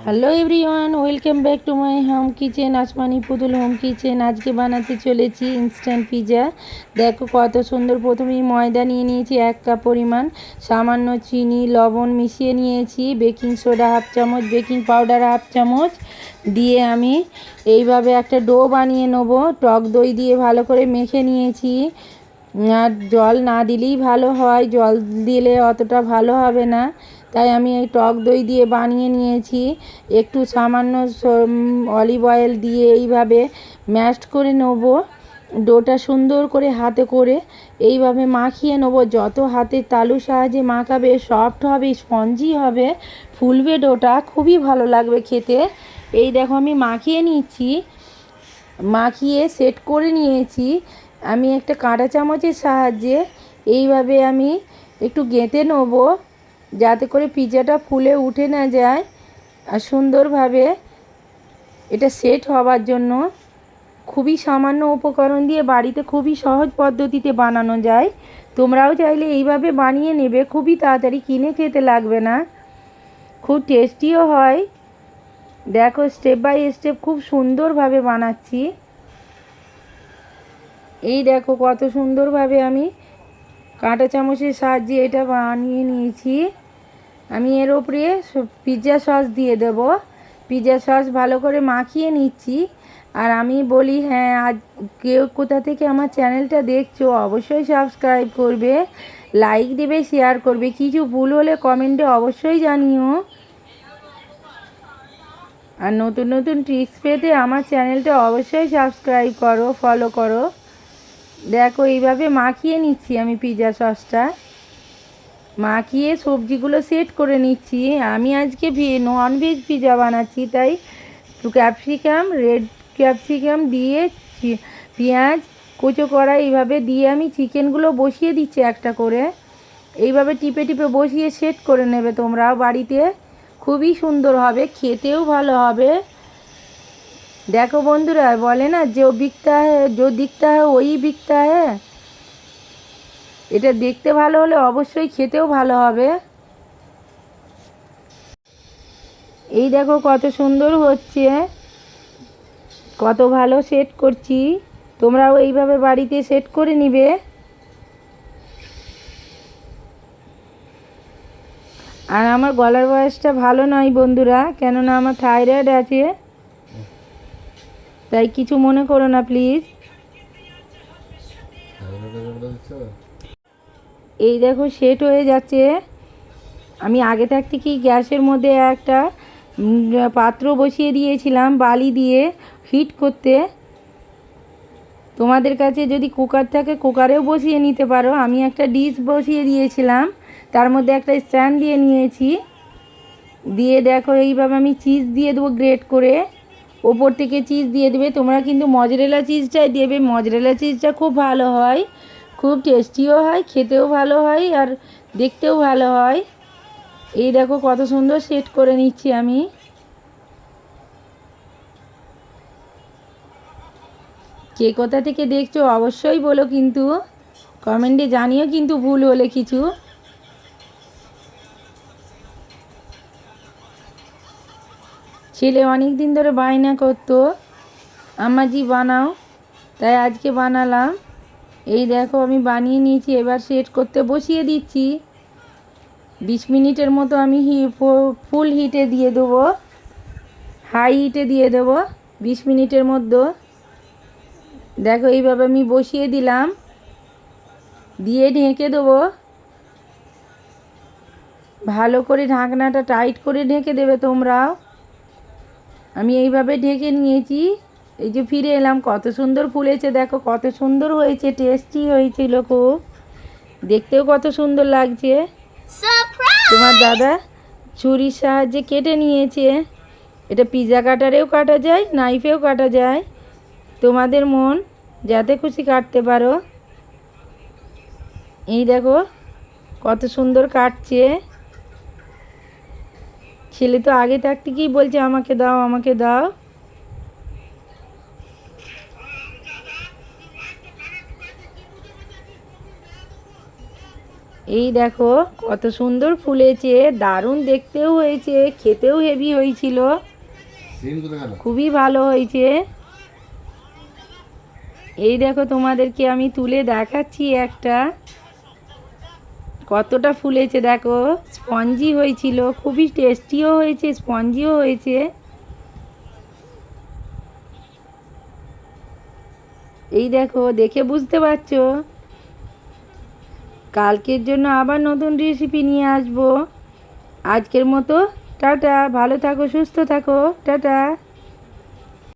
Hello everyone welcome back to my home kitchen Asmani Putul home kitchen আজকে বানাতে চলেছি instant pizza দেখো কত সুন্দর প্রথমেই ময়দা নিয়ে নিয়েছি, এক কাপ পরিমাণ। সামান্য চিনি, লবণ মিশিয়ে নিয়েছি বেকিং সোডা হাফ চামচ বেকিং পাউডার হাফ চামচ। দিয়ে আমি এইভাবে একটা ডো বানিয়ে নেব, টক দই দিয়ে ভালো করে মেখে নিয়েছি। আর জল না দিলেই ভালো হয়, জল দিলে অতটা ভালো হবে না। তাই আমি এই টক দই দিয়ে বানিয়ে নিয়েছি। একটু সামান্য অলিভ অয়েল দিয়ে এইভাবে ম্যাশড করে নেব। ডোটা সুন্দর করে হাতে করে এইভাবে মাখিয়ে নেব। যত হাতের তালুর সাহায্যে মাখাবে সফট হবে স্পঞ্জি হবে, ফুলবে ডোটা, খুবই ভালো লাগবে খেতে। এই দেখো আমি মাখিয়ে নিচ্ছি। মাখিয়ে সেট করে নিয়েছি। আমি একটা কাঁটা চামচের সাহায্যে এইভাবে আমি একটু গেঁথে নেব। যাতে করে পিৎজাটা ফুলে উঠে না যায় আর সুন্দরভাবে এটা সেট হবার জন্য খুবই সামান্য উপকরণ দিয়ে বাড়িতে খুবই সহজ পদ্ধতিতে বানানো যায়। তোমরাও চাইলে এইভাবে বানিয়ে নেবে, খুবই তাড়াতাড়ি কিনে খেতে লাগবে না। খুব টেস্টিও হয়। দেখো স্টেপ বাই স্টেপ খুব সুন্দরভাবে বানাচ্ছি। এই দেখো, কত সুন্দরভাবে আমি কাঁটা চামচের সাহায্যে এটা বানিয়ে নিয়েছি। আমি এর ওপরে পিৎজা সস দিয়ে দেব। পিৎজা সস ভালো করে মাখিয়ে নিচ্ছি। আর আমি বলি হ্যাঁ আজ কেউ কোথা থেকে আমার চ্যানেলটা দেখছ, অবশ্যই সাবস্ক্রাইব করবে লাইক দেবে শেয়ার করবে। কিছু ভুল হলে কমেন্টে অবশ্যই জানিও। আর নতুন নতুন ট্রিক্স পেতে আমার চ্যানেলটা অবশ্যই সাবস্ক্রাইব করো ফলো করো। দেখো, এইভাবে মাখিয়ে নিচ্ছি আমি পিৎজা সসটা মাখিয়ে সবজিগুলো সেট করে নিচ্ছি। আমি আজকে নন ভেজ পিজা বানাচ্ছি, তাই ক্যাপসিকাম রেড ক্যাপসিকাম দিয়ে পেঁয়াজ, কুচো করা এইভাবে দিয়ে আমি চিকেনগুলো বসিয়ে দিচ্ছি একটা করে। এইভাবে টিপে টিপে বসিয়ে সেট করে নেবে তোমরাও বাড়িতে। খুবই সুন্দর হবে, খেতেও ভালো হবে। দেখো বন্ধুরা, বলে না, যে বিকতা হ্যাঁ যে দিকতা হ্যাঁ ওই বিকতা হ্যাঁ এটা দেখতে ভালো হলে অবশ্যই খেতেও ভালো হবে। এই দেখো কত সুন্দর হচ্ছে। কত ভালো সেট করছি। তোমরাও এইভাবে বাড়িতে সেট করে নিবে। আর আমার গলার বয়সটা ভালো নয় বন্ধুরা, কেননা আমার থাইরয়েড আছে। তাই কিছু মনে করো না প্লিজ এই দেখো সেট হয়ে যাচ্ছে। আমি আগে থাকতে কি গ্যাসের মধ্যে একটা পাত্র বসিয়ে দিয়েছিলাম বালি দিয়ে হিট করতে। তোমাদের কাছে যদি কুকার থাকে কুকারেও বসিয়ে নিতে পারো। আমি একটা ডিশ বসিয়ে দিয়েছিলাম, তার মধ্যে একটা স্ট্যান্ড দিয়ে নিয়েছি। দিয়ে দেখো, এইভাবে আমি চিজ দিয়ে দেবো গ্রেট করে। ওপর থেকে চিজ দিয়ে দেবে। তোমরা কিন্তু মজরেলা চিজটাই দেবে। মজরেলা চিজটা খুব ভালো হয়। খুব টেস্টিও হয়, খেতেও ভালো হয় আর দেখতেও ভালো হয়। এই দেখো কত সুন্দর সেট করে নিচ্ছি আমি। কে কোথা থেকে দেখছ অবশ্যই বলো কিন্তু। কমেন্টে জানিও কিন্তু ভুল হলে কিছু। ছেলে অনেক দিন ধরে বায়না করতো। আমাজি বানাও, তাই আজকে বানালাম। এই দেখো, আমি বানিয়ে নিয়েছি, এবার সেট করতে বসিয়ে দিচ্ছি। বিশ মিনিটের মতো আমি হি ফুল হিটে দিয়ে দেবো। হাই হিটে দিয়ে দেবো বিশ মিনিটের মধ্যে। দেখো, এইভাবে আমি বসিয়ে দিলাম। দিয়ে ঢেকে দেবো। ভালো করে ঢাকনাটা টাইট করে ঢেকে দেবে তোমরাও। আমি এইভাবে ঢেকে নিয়েছি। এই যে ফিরে এলাম কত সুন্দর ফুলেছে দেখো কত সুন্দর হয়েছে টেস্টি হয়েছিল খুব। দেখতেও কত সুন্দর লাগছে। তোমার দাদা ছুরির সাহায্যে কেটে নিয়েছে। এটা পিৎজা কাটারেও কাটা যায় নাইফেও কাটা যায়। তোমাদের মন যাতে খুশি কাটতে পারো। এই দেখো কত সুন্দর কাটছে। ছেলে তো আগে থাকতে কি বলছে? আমাকে দাও আমাকে দাও। এই দেখো কত সুন্দর ফুলেছে দারুণ দেখতেও হয়েছে খেতেও হেভি হয়েছিল। খুবই ভালো হয়েছে। এই দেখো তোমাদেরকে আমি তুলে দেখাচ্ছি একটা। কতটা ফুলেছে দেখো স্পঞ্জি হয়েছিল খুবই টেস্টিও হয়েছে স্পঞ্জিও হয়েছে। এই দেখো দেখে বুঝতে পারছ? কালকের জন্য আবার নতুন রেসিপি নিয়ে আসব। আজকের মতো, টাটা, ভালো থাকো, সুস্থ থাকো, টাটা।